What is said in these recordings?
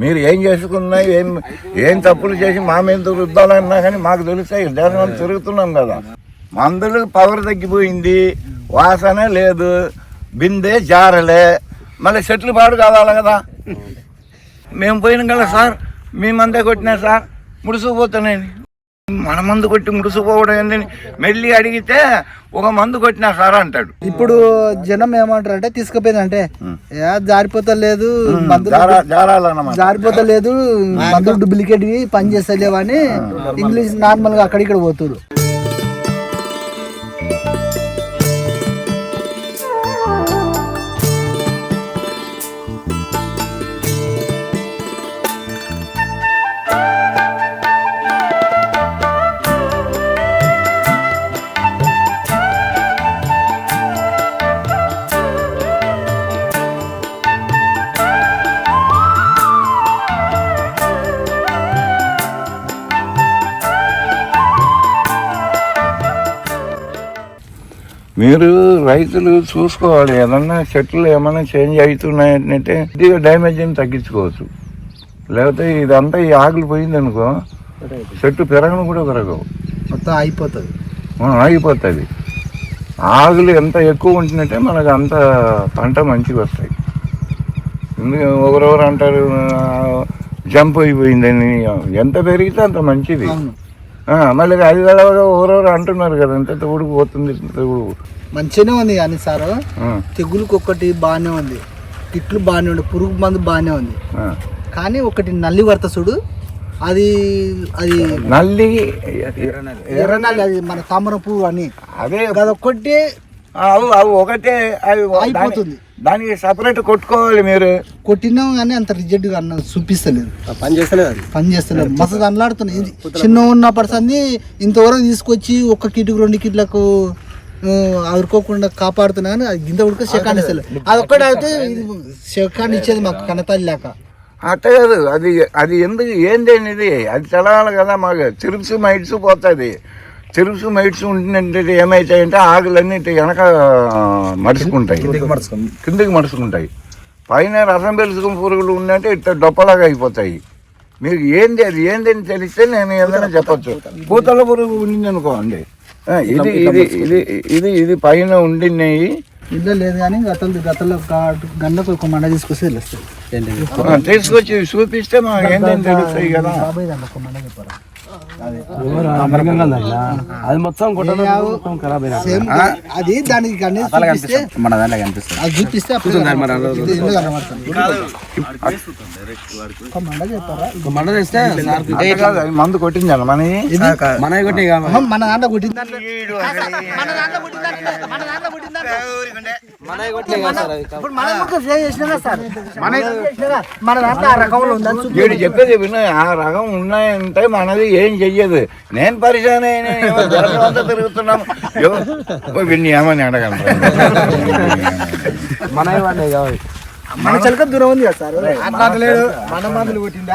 మీరు ఏం చేసుకున్నా ఏం ఏం తప్పులు చేసి మా మీద రుద్దాలన్నా కానీ మాకు తెలుస్తాయి. దేశం తిరుగుతున్నాం కదా. మందులు పవర్ తగ్గిపోయింది. వాసన లేదు. బిందె జారలే. మళ్ళీ చెట్లు పాడు కావాలి కదా? మేము పోయినాం కదా సార్. మేమంతా కొట్టినా సార్. ముడుసుకుపోతున్నాయి మన మందు కొట్టి ముడుసుకుపోవడం ఏందని మెల్లి అడిగితే ఒక మందు కొట్టినా సార్ అంటాడు. ఇప్పుడు జనం ఏమంటారు అంటే తీసుకుపోయిందంటే ఏ జారిపోతలేదు మందులు జారా జారాలన్నమాట. జారిపోతలేదు మందులు డూప్లికేట్ పని చేస్తలేవు అని ఇంగ్లీష్ నార్మల్గా అక్కడ ఇక్కడ మీరు రైతులు చూసుకోవాలి. ఏదన్నా చెట్లు ఏమైనా చేంజ్ అవుతున్నాయంటే ఇది డ్యామేజ్ని తగ్గించుకోవచ్చు. లేకపోతే ఇదంతా ఈ ఆకులు పోయింది అనుకో చెట్టు పెరగను కూడా పెరగవు. మొత్తం అయిపోతుంది ఆ, ఆగిపోతుంది. ఆకులు ఎంత ఎక్కువ ఉంటున్నట్టే మనకు అంత పంట మంచిగా వస్తాయి. ఎందుకు ఒకరెవరు అంటారు జంప్ అయిపోయిందని ఎంత పెరిగితే అంత మంచిది. మళ్ళీ అది వెళ్ళగా ఎవరెవరు అంటున్నారు కదా ఎంత తోడుకు పోతుంది ఇంత తోడుకు మంచిగానే ఉంది కానీ సార్ తెగులుకి ఒకటి బాగానే ఉంది. కిట్లు బాగానే ఉంది పురుగు మందు బాగానే ఉంది. కానీ ఒకటి నల్లి వర్త చూడు అది అది నల్లి ఎర్రనల్లి అది మన తామర పువ్వు అని. అదే. అది అవి అవి ఒకటే అవి అయిపోతుంది. దానికి సపరేట్ కొట్టుకోవాలి మీరు. కొట్టినాం కానీ అంత రిజెక్ట్గా అన్న చూపిస్తలేదు. పని చేస్తలేదు పని చేస్తలేదు. మస్తు అల్లాడుతున్నాయి ఇది చిన్న ఉన్న పర్సన్ని ఇంతవరకు తీసుకొచ్చి ఒక్క కిటుకు రెండు కిట్లకు ఆదుకోకుండా కాపాడుతున్నా కానీ అది గింత ఉడక శకాన్ని ఇస్తలేదు. అది ఒక్కటి అయితే ఇది శకాన్ని ఇచ్చేది మాకు కనతాలి లేక. అట్ట కాదు. అది అది ఎందుకు ఏంది అనేది అది తెలవాలి కదా మాకు. చిరుప్స్ మైట్స్ పోతుంది. చిరుప్స్ మైట్స్ ఉంటుందంటే ఏమవుతాయంటే ఆకులన్నీ వెనక మడుచుకుంటాయి. కిందికి మడుచుకుంటాయి. పైన రసం పెలుసుకుని పురుగులు ఉందంటే ఇట్లా డొప్పలాగా అయిపోతాయి. మీకు ఏంది అది? ఏంది అని తెలిస్తే నేను ఏదైనా చెప్పొచ్చు. పూతల పురుగు ఉండింది అనుకోండి ఇది ఇది ఇది ఇది ఇది పైన ఉండినాయి. ఇల్లు లేదు కానీ గతలు గతలో గండకు ఒక మండ తీసుకొస్తే తెలుస్తుంది. తీసుకొచ్చి చూపిస్తే మాకు ఏంటని తెలుస్తాయి కదా. అది మొత్తం అది దానికి కానీ చూపిస్తే మన దాంట్లో కనిపిస్తుంది అది చూపిస్తే మండ మందు కొట్టించాలి మన మన కొట్టి మన దాంట్లో కొట్టింది మన దాంట్లో ఆ రకంలో ఉందని చెప్పేది చెప్పిన ఆ రకం ఉన్నాయంటే మనది ఏ చెయ్యదు. నేను జనం అంతా తిరుగుతున్నాం ఏమని అడగలను మన మన చిలక దూరం ఉంది కదా సార్? మన మందులు కొట్టింది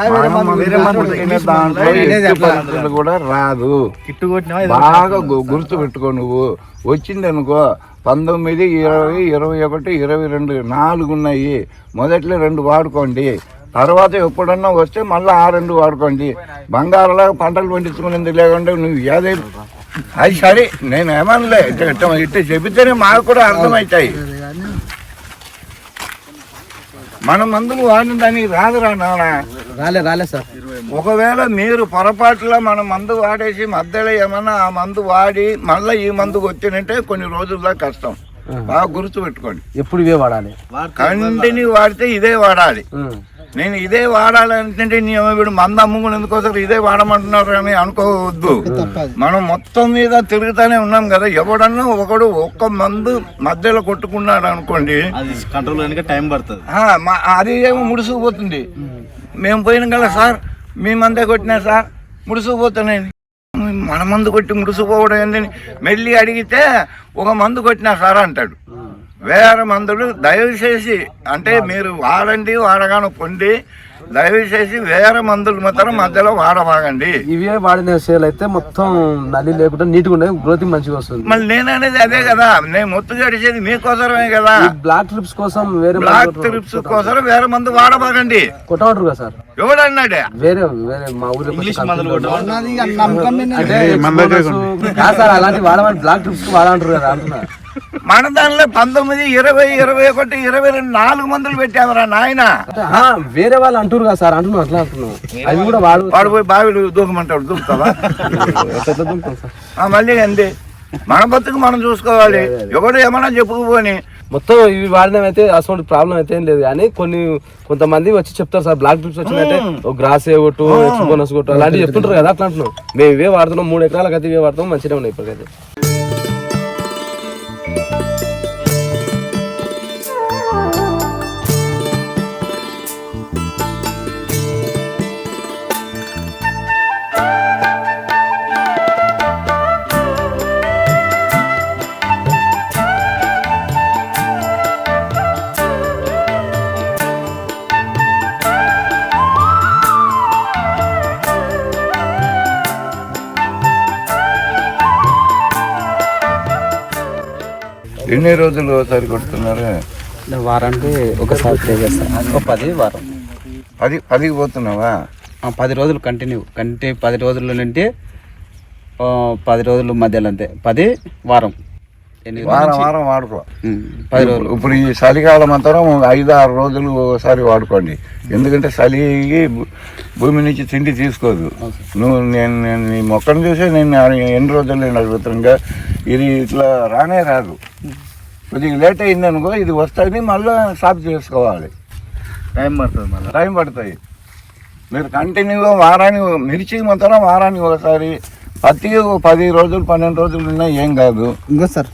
కూడా రాదు. కిట్టు కొట్టినా బాగా గుర్తు పెట్టుకో నువ్వు. వచ్చింది అనుకో పంతొమ్మిది ఇరవై ఇరవై ఒకటి ఇరవై రెండు నాలుగు ఉన్నాయి మొదట్లో రెండు వాడుకోండి. తర్వాత ఎప్పుడన్నా వస్తే మళ్ళీ ఆ రెండు వాడుకోండి. బంగారులాగా పంటలు పండించుకునేందుకు లేకుంటే నువ్వు ఏదై అది సరే నేను ఏమనలే. ఇట్ట చెబితేనే మాకు కూడా అర్థమవుతాయి. మన మందులు వాడిన దానికి రాదురా నాన్న. రాలే రాలే సార్. ఒకవేళ మీరు పొరపాటులో మన మందు వాడేసి మధ్యలో ఏమన్నా ఆ మందు వాడి మళ్ళీ ఈ మందుకు వచ్చినంటే కొన్ని రోజుల్లో కష్టం. బాగా గుర్తు పెట్టుకోండి ఎప్పుడు ఇవే వాడాలి? కంటిన్యూ వాడితే ఇదే వాడాలి. నేను ఇదే వాడాలంటే నీ వీడు మందు అమ్ముకునేందుకోసం ఇదే వాడమంటున్నారు అని అనుకోవద్దు. మనం మొత్తం మీద తిరుగుతానే ఉన్నాం కదా. ఎవడన్నా ఒకడు ఒక్క మందు మధ్యలో కొట్టుకున్నాడు అనుకోండి కంట్రోల్ టైం పడుతుంది. అది ఏమో ముడుసుకుపోతుంది. మేము పోయినాం కదా సార్ మీ మందే కొట్టినా సార్ ముడుసుకుపోతున్నాయి మన మందు కొట్టి ముడుసుకుపోవడం ఏందని మెల్లి అడిగితే ఒక మందు కొట్టినా సార్ అంటాడు. వేరే మందులు దయచేసి అంటే మీరు వాడండి వాడగాను పొండి దయచేసి వేరే మందులు మాత్రం మధ్యలో వాడబాగండి ఇవే వాడిన సేల్ అయితే మొత్తం నల్లి లేకుండా నీట్గా ఉండే గ్రోతింగ్ మంచిగా వస్తుంది. మళ్ళీ నేను అనేది అదే కదా నేను మొత్తం గడిచేది మీకోసరమే కదా. బ్లాక్ ట్రిప్స్ కోసం వేరే బ్లాక్ ట్రిప్స్ కోసం వేరే మందు వాడబాగండి కొట్టమంటారు కదా సార్? ఎవడన్నాడే? వేరే వేరే మా సార్ అలాంటి వాడమని బ్లాక్ ట్రిప్స్ వాడంటారు కదా అంటున్నా. మన దానిలో పంతొమ్మిది ఇరవై ఇరవై ఒకటి ఇరవై రెండు నాలుగు మందులు పెట్టామరా నాయన. వేరే వాళ్ళు అంటారు కదా సార్ అంటున్నాం అట్లా అంటున్నాం అవి కూడా వాడు వాడు పోయి బావిలు దూకమంటాడు దూకుతావా? మళ్ళీ అంతే. మన బతుకు మనం చూసుకోవాలి. ఎవడు ఏమన్నా చెప్పుకుపోని మొత్తం ఇవి వాడినమైతే అసలు ప్రాబ్లం అయితే ఏం లేదు. కానీ కొన్ని కొంతమంది వచ్చి చెప్తారు సార్ బ్లాక్ ట్రిప్స్ వచ్చిందంటే ఒక గ్రాస్ ఏ కొట్టు బోనస్ కొట్టు అలాంటివి చెప్తుంటారు కదా అట్లా అంటున్నాం మేము ఇవే వాడుతున్నాం మూడు ఎకరాలకు అయితే ఇవే వాడుతాం మంచిగా ఉన్నాయి ఇప్పటికైతే. thank you ఎన్ని రోజులు ఒకసారి కొడుతున్నారు? వారానికి ఒకసారి ప్లే చేస్తాను ఒక పది వారం. పది పదికి పోతున్నావా? ఆ, పది రోజులు కంటిన్యూ కంటిన్యూ పది రోజుల నుండి పది రోజులు మధ్యలో అంతే. పది వారం. వారం వారం వాడుకో. పది రోజులు. ఇప్పుడు ఈ చలికాలం మాత్రం ఐదు ఆరు రోజులు ఒకసారి వాడుకోండి. ఎందుకంటే చలి భూ- భూమి నుంచి తిండి తీసుకోదు. నువ్వు నేను నేను నీ మొక్కను చూసే నేను ఎన్ని రోజులు నేను అడుగుతుండగా ఇది ఇట్లా రానే రాదు. కొద్దిగా లేట్ అయింది అనుకో ఇది వస్తుంది మళ్ళీ సాఫ్ చేసుకోవాలి. టైం పడుతుంది మళ్ళీ. టైం పడుతుంది. మీరు కంటిన్యూగా వారానికి మిర్చికి మాత్రం వారానికి ఒకసారి పత్తికి ఒక పది రోజులు పన్నెండు రోజులు ఉన్నా ఏం కాదు. ఇంకో సార్.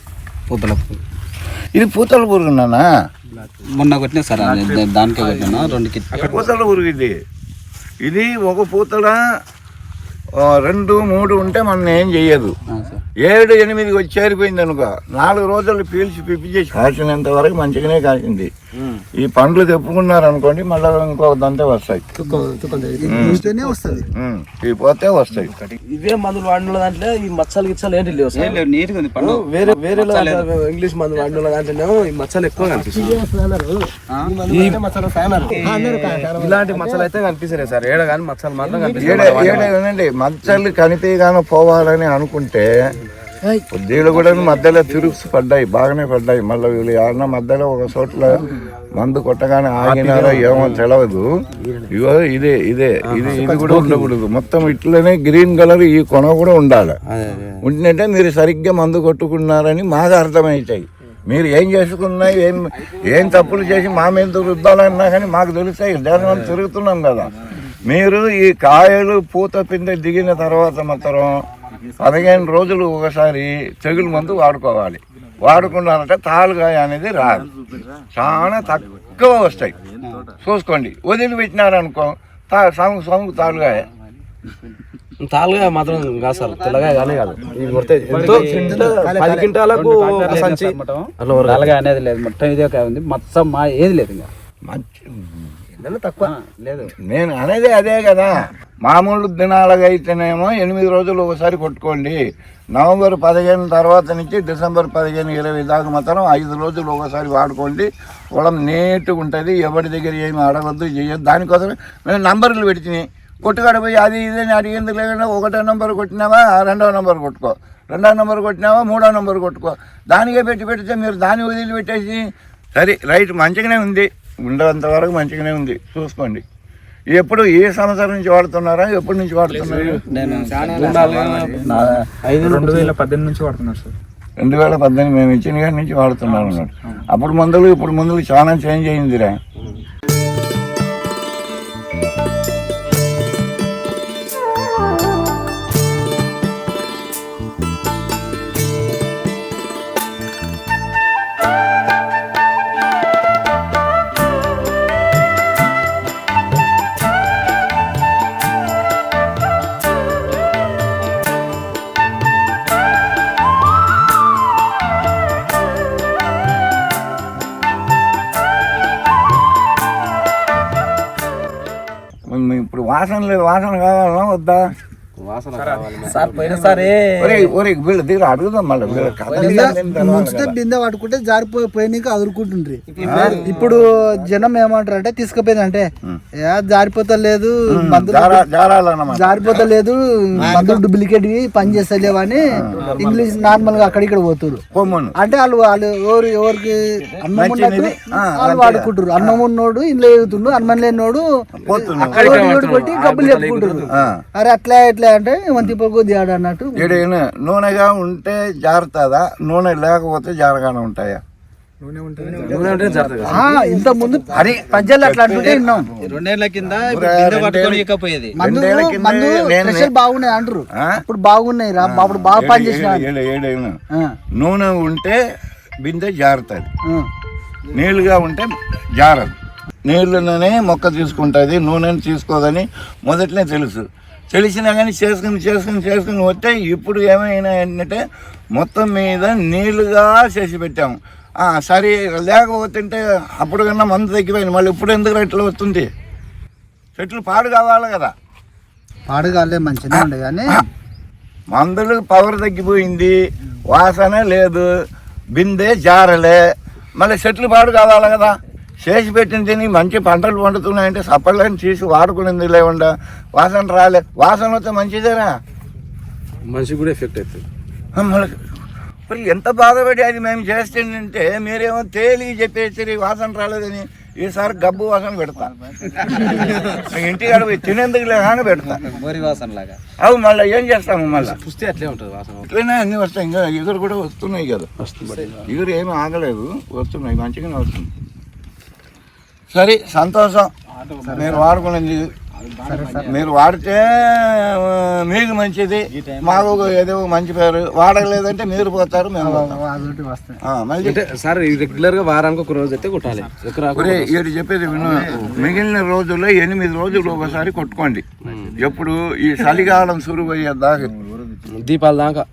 పూతల. ఇది పూతల పురుగున్నానా మొన్న కొట్టినా సార్ దానికే కొట్టినా రెండు పూతల పురుగు ఇది. ఇది ఒక పూతల రెండు మూడు ఉంటే మనం ఏం సార్. ఏడు ఎనిమిది వచ్చి చేరిపోయింది అనుకో నాలుగు రోజులు పీల్చి పిప్పి చేసి కాసినంత వరకు మంచిగానే కాసింది ఈ పండ్లు తెప్పుకున్నారు అనుకోండి మళ్ళీ ఇంకో దంతే వస్తాయి. చూస్తేనే వస్తుంది. పోతే వస్తాయి. ఇవే మందులు వాడిన దాంట్లో ఈ మచ్చలు గిచ్చలు ఏంటి లేవు వేరే వేరే దాంట్లో ఇంగ్లీష్ మందు వాడిన దాంట్లోనేమో ఈ మచ్చలు ఎక్కువ కనిపిస్తాయి ఈ ఇలాంటి మచ్చలు అయితే కనిపిస్తలేదు సార్. ఏడ కానీ మచ్చలు మాత్రం ఏడే కనిపిస్తాయి మచ్చలు కనిపించగానే పోవాలని అనుకుంటే వీళ్ళు కూడా మధ్యలో తిరుగు పడ్డాయి బాగానే పడ్డాయి. మళ్ళీ వీళ్ళు ఏమన్నా మధ్యలో ఒక చోట్ల మందు కొట్టగానే ఆగినారో ఏమో తెలియదు ఇగో ఇదే ఇదే ఇది ఇది కూడా ఉండకూడదు. మొత్తం ఇట్లనే గ్రీన్ కలర్ ఈ కొన కూడా ఉండాలి. ఉంటుందంటే మీరు సరిగ్గా మందు కొట్టుకున్నారని మాకు అర్థమవుతాయి మీరు ఏం చేసుకున్నా ఏం ఏం తప్పులు చేసి మా మీద రుద్దాలన్నా కానీ మాకు తెలుస్తాయి. దానివల్ల తిరుగుతున్నాం కదా. మీరు ఈ కాయలు పూత పిందె దిగిన తర్వాత మాత్రం పదిహేను రోజులు ఒకసారి తెగులు మందు వాడుకోవాలి. వాడుకున్నారంటే తాలుగాయ అనేది రాదు. చాలా తక్కువ వస్తాయి. చూసుకోండి. వదిలిపెట్టినారనుకో తా సాంగు సాంగు తాలుగాయ. తాలుగా మాత్రం కాదు సార్ తెల్లగా కానీ కాదు. కొడితే ఎంతో పది క్వింటాలకు సంచి. అట్లా అనేది లేదు. మొత్తం ఇదే ఉంది. మొత్తం మా ఏది లేదు ఇంకా. మంచి తక్కువ. లేదు. నేను అనేది అదే కదా. మామూలు దినాలుగా అయితేనేమో ఎనిమిది రోజులు ఒకసారి కొట్టుకోండి. నవంబర్ పదిహేను తర్వాత నుంచి డిసెంబర్ పదిహేను ఇరవై దాకా మాత్రం ఐదు రోజులు ఒకసారి వాడుకోండి. పొలం నీట్గా ఉంటుంది. ఎవరి దగ్గర ఏమి అడగద్దు చేయొద్దు. దానికోసం మేము నంబర్లు పెట్టినాయి కొట్టుకాడ పోయి అది ఇది అని అడిగేందుకు లేకుండా ఒకటో నెంబర్ కొట్టినావా? రెండో నంబర్ కొట్టుకో. రెండో నెంబర్ కొట్టినావా? మూడో నెంబర్ కొట్టుకో. దానికే పెట్టి పెడితే మీరు దాన్ని వదిలిపెట్టేసి సరే రైట్ మంచిగానే ఉంది. ఉండేంత వరకు మంచిగానే ఉంది. చూసుకోండి. ఎప్పుడు ఏ సంవత్సరం నుంచి వాడుతున్నారా? ఎప్పటి నుంచి వాడుతున్నారు? రెండు వేల పద్దెనిమిది నుంచి వాడుతున్నారు సార్. రెండు వేల పద్దెనిమిది మేము ఇచ్చిన కాడి నుంచి వాడుతున్నాం అన్నాడు. అప్పుడు మందులు ఇప్పుడు మందులు చాలా చేంజ్ అయిందిరా. వాసనలు వాసన కావాలా వద్దా? సార్. పోయినసారి ఒరే ఒరే వీళ్ళ దగ్గర అడుగుదాం మళ్ళీ వీళ్ళ కథ బిందె ముంచితే పట్టుకుంటే జారిపోయి పోయినాక అదురుకుంటుండ్రి. ఇప్పుడు జనం ఏమంటారు అంటే తీసుకుపోయిందంటే ఏ జారిపోతలేదు మందులు జారా జారాలన్నమాట. జారిపోతలేదు మందులు డూప్లికేట్ పని చేస్తలేవు అని ఇంగ్లీష్ నార్మల్గా అక్కడ ఇక్కడ పోతురు అంటే వాళ్ళు వాళ్ళు ఎవరు ఎవరికి అన్నం ఉన్నట్టు వాళ్ళు. వాడుకుంటారు అన్నం ఉన్నోడు ఇంట్లో ఎగుతుండు అన్నం లేనోడు. అక్కడ కొట్టి చెప్పుకుంటారు. అరే అట్లా ఎట్లా అంటే వంతి కొద్ది ఆడ అన్నట్టు నూనెగా ఉంటే జారుతుందా నూనె లేకపోతే జారగానే ఉంటాయా ఇంత ముందు హరి పద్యాలు అట్లా అంటుంటే విన్నాం రెండేళ్ళ కింద మందు మందు స్పెషల్ బాగున్నాయి అంటారు ఇప్పుడు బాగున్నాయి రా అప్పుడు బాగా పనిచేసిన నూనె ఉంటే బిందె జారుతుంది నీళ్ళుగా ఉంటే జారదు నీళ్ళుననే మొక్క తీసుకుంటుంది నూనెని తీసుకోదని మొదట్లే తెలుసు తెలిసినా కానీ చేసుకుని చేసుకుని చేసుకుని వస్తే ఇప్పుడు ఏమైనా ఏంటంటే మొత్తం మీద నీళ్ళుగా చేసి పెట్టాము. సరే లేకపోతుంటే అప్పుడు కన్నా మందు తగ్గిపోయింది. మళ్ళీ ఇప్పుడు ఎందుకు ఇట్లా వస్తుంది? చెట్లు పాడు కావాలి కదా. పాడుగాలే మంచిగా ఉండే కానీ. మందులు పవర్ తగ్గిపోయింది. వాసన లేదు. బిందె జారలే. మళ్ళీ చెట్లు పాడు కావాలి కదా. చేసి పెట్టిన తిని మంచి పంటలు పండుతున్నాయంటే సప్పలని తీసి వాడుకునేది లేకుండా వాసన రాలే. వాసన వస్తే మంచిదేరా మనిషికి కూడా ఎఫెక్ట్ అవుతుంది. మరి ఎంత బాధపడి అది మేము చేస్తుంటే మీరేమో తేలి చెప్పేసి వాసన రాలేదని ఈసారి గబ్బు వాసన పెడతా. ఇంటికి పోయి తినేందుకు లేగానే పెడతా. మోరి వాసన లాగా అవి మళ్ళీ ఏం చేస్తాము మళ్ళీ? పుస్తే అట్లే ఉంటుంది వాసన. ఇట్లనే అన్ని వస్తాయి. ఇంకా ఎగురు కూడా వస్తున్నాయి కదా. ఎగురు ఏమీ ఆగలేదు. వస్తున్నాయి. మంచిగానే వస్తుంది. సరే సంతోషం. మీరు వాడుకునేది మీరు వాడితే మీకు మంచిది. మాకు ఏదో మంచి పేరు. వాడలేదంటే మీరు పోతారు మేము మళ్ళీ అంటే సార్ రెగ్యులర్గా వారానికి ఒక రోజు అయితే కొట్టాలి. ఏడు చెప్పేది విను. మిగిలిన రోజుల్లో ఎనిమిది రోజులు ఒకసారి కొట్టుకోండి. ఎప్పుడు ఈ చలికాలం సురువయ్యే దాకా. దీపాల దాకా.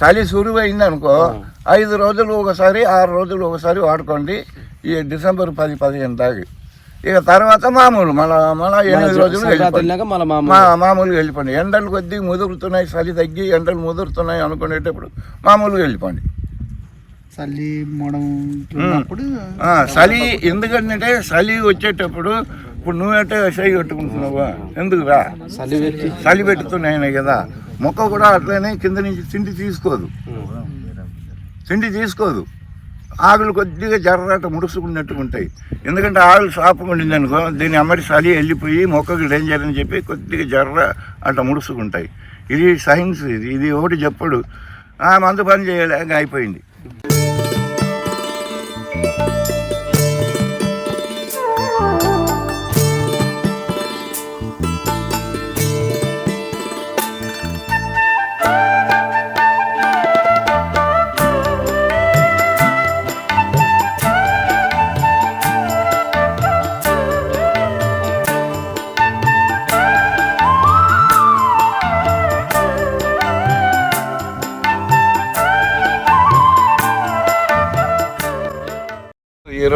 చలి సురువు అయిందనుకో ఐదు రోజులు ఒకసారి ఆరు రోజులు ఒకసారి వాడుకోండి. ఈ డిసెంబర్ పది పదిహేను దాకా. ఇక తర్వాత మామూలు మళ్ళా మళ్ళా ఎనిమిది రోజులు మా మామూలుగా వెళ్ళిపోండి. ఎండలు కొద్దీ ముదురుతున్నాయి చలి తగ్గి ఎండలు ముదురుతున్నాయి అనుకునేటప్పుడు మామూలుగా వెళ్ళిపోండి. ఆ, చలి ఎందుకంటే చలి వచ్చేటప్పుడు ఇప్పుడు నువ్వంటే చేయి కట్టుకుంటున్నావా? ఎందుకురా చలి చలి పెట్టుతున్నాయి కదా. మొక్క కూడా అట్లనే కింద నుంచి తిండి తీసుకోదు. తిండి తీసుకోదు. ఆకులు కొద్దిగా జర్రట ముడుసుకున్నట్టు ఉంటాయి. ఎందుకంటే ఆకులు షాపుగా ఉండింది అనుకో దీన్ని అమ్మడి చలి వెళ్ళిపోయి మొక్కకి డేంజర్ అని చెప్పి కొద్దిగా జర్ర అట్లా ముడుచుకుంటాయి. ఇది సైన్స్ ఇది. ఇది ఒకటి చెప్పడు. ఆ మందు పని చేయలేక అయిపోయింది.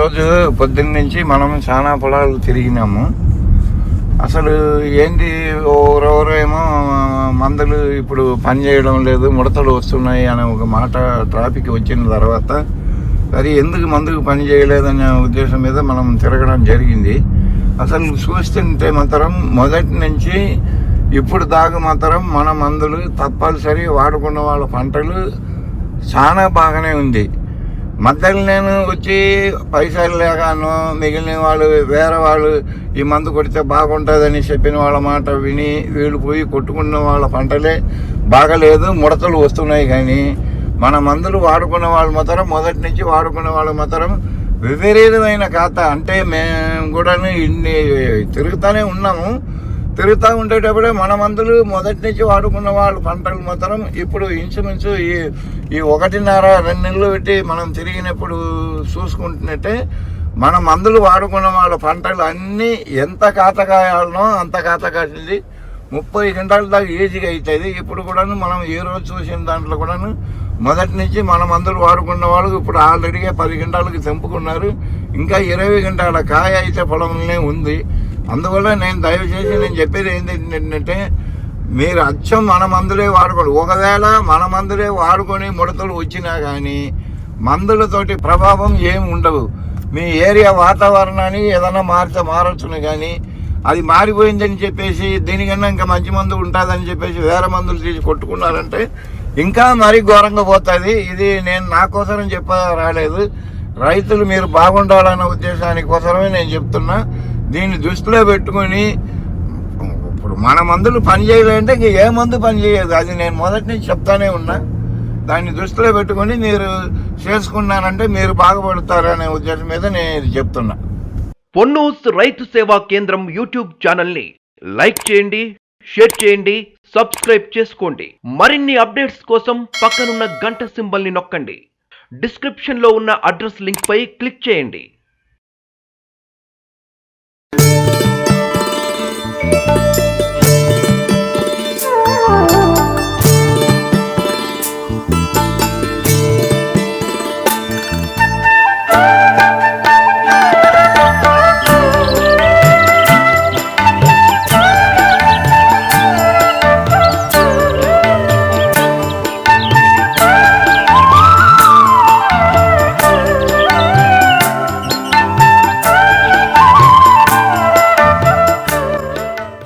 ఈరోజు పొద్దున్న నుంచి మనం చాలా పొలాలు తిరిగినాము. అసలు ఏంటి ఎవరెవరో ఏమో మందులు ఇప్పుడు పని చేయడం లేదు ముడతలు వస్తున్నాయి అనే ఒక మాట ట్రాఫిక్ వచ్చిన తర్వాత అది ఎందుకు మందుకు పని చేయలేదనే ఉద్దేశం మీద మనం తిరగడం జరిగింది. అసలు చూస్తుంటే మాత్రం మొదటి నుంచి ఇప్పుడు దాకా మాత్రం మన మందులు తప్పనిసరి వాడుకున్న వాళ్ళ పంటలు చాలా బాగానే ఉంది. మధ్యలో నేను వచ్చి పైసలు లేకను మిగిలిన వాళ్ళు వేరే వాళ్ళు ఈ మందు కొడితే బాగుంటుందని చెప్పిన వాళ్ళ మాట విని వీళ్ళు పోయి కొట్టుకున్న వాళ్ళ పంటలే బాగలేదు ముడతలు వస్తున్నాయి కానీ మన మందులు వాడుకున్న వాళ్ళు మాత్రం మొదటి నుంచి వాడుకున్న వాళ్ళు మాత్రం విపరీతమైన ఖాతా. అంటే మేము కూడా ఇన్ని తిరుగుతూనే ఉన్నాము. తిరుగుతూ ఉండేటప్పుడే మన మందులు మొదటి నుంచి వాడుకున్న వాళ్ళు పంటలు మాత్రం ఇప్పుడు ఇంచుమించు ఈ ఈ ఒకటిన్నర రెండు నెలలు పెట్టి మనం తిరిగినప్పుడు చూసుకుంటున్నట్టే మన మందులు వాడుకున్న వాళ్ళ పంటలు అన్నీ ఎంత కాతకాయాలనో అంత కాతకాసింది. ముప్పై గంటల దాకా ఈజీగా అవుతుంది ఇప్పుడు కూడాను మనం ఏ రోజు చూసిన దాంట్లో కూడాను మొదటి నుంచి మన మందులు వాడుకున్న వాళ్ళకి ఇప్పుడు ఆల్రెడీగా పది గంటలకు తెంపుకున్నారు. ఇంకా ఇరవై గంటల కాయ అయితే పొలంలోనే ఉంది. అందువల్ల నేను దయచేసి నేను చెప్పేది ఏంటి ఏంటంటే మీరు అచ్చం మన మందులే వాడుకోండి. ఒకవేళ మన మందులే వాడుకొని ముడతలు వచ్చినా కానీ మందులతోటి ప్రభావం ఏమి ఉండవు మీ ఏరియా వాతావరణాన్ని ఏదైనా మార్చ మారచ్చును కానీ అది మారిపోయిందని చెప్పేసి దీనికన్నా ఇంకా మంచి మందు ఉంటుందని చెప్పేసి వేరే మందులు తీసి కొట్టుకున్నారంటే ఇంకా మరీ ఘోరంగా పోతుంది. ఇది నేను నా కోసరం చెప్ప రాలేదు రైతులు మీరు బాగుండాలన్న ఉద్దేశానికి కోసమే నేను చెప్తున్నా. దీన్ని దృష్టిలో పెట్టుకొని ఇప్పుడు మన మందులు పని చేయాలంటే ఇంక ఏ మందు పని చేయదు. అది నేను మొదటి నుంచి చెప్తానే ఉన్నా. దాన్ని దృష్టిలో పెట్టుకొని మీరు చేసుకున్నారంటే మీరు బాగుపడతారనే ఉద్దేశం మీద నేను ఇది చెప్తున్నా. పొన్నూస్ రైతు సేవా కేంద్రం యూట్యూబ్ ఛానల్ని లైక్ చేయండి షేర్ చేయండి సబ్స్క్రైబ్ చేసుకోండి. మరిన్ని అప్డేట్స్ కోసం పక్కనున్న గంట సింబల్ని నొక్కండి. డిస్క్రిప్షన్లో ఉన్న అడ్రస్ లింక్పై క్లిక్ చేయండి. you.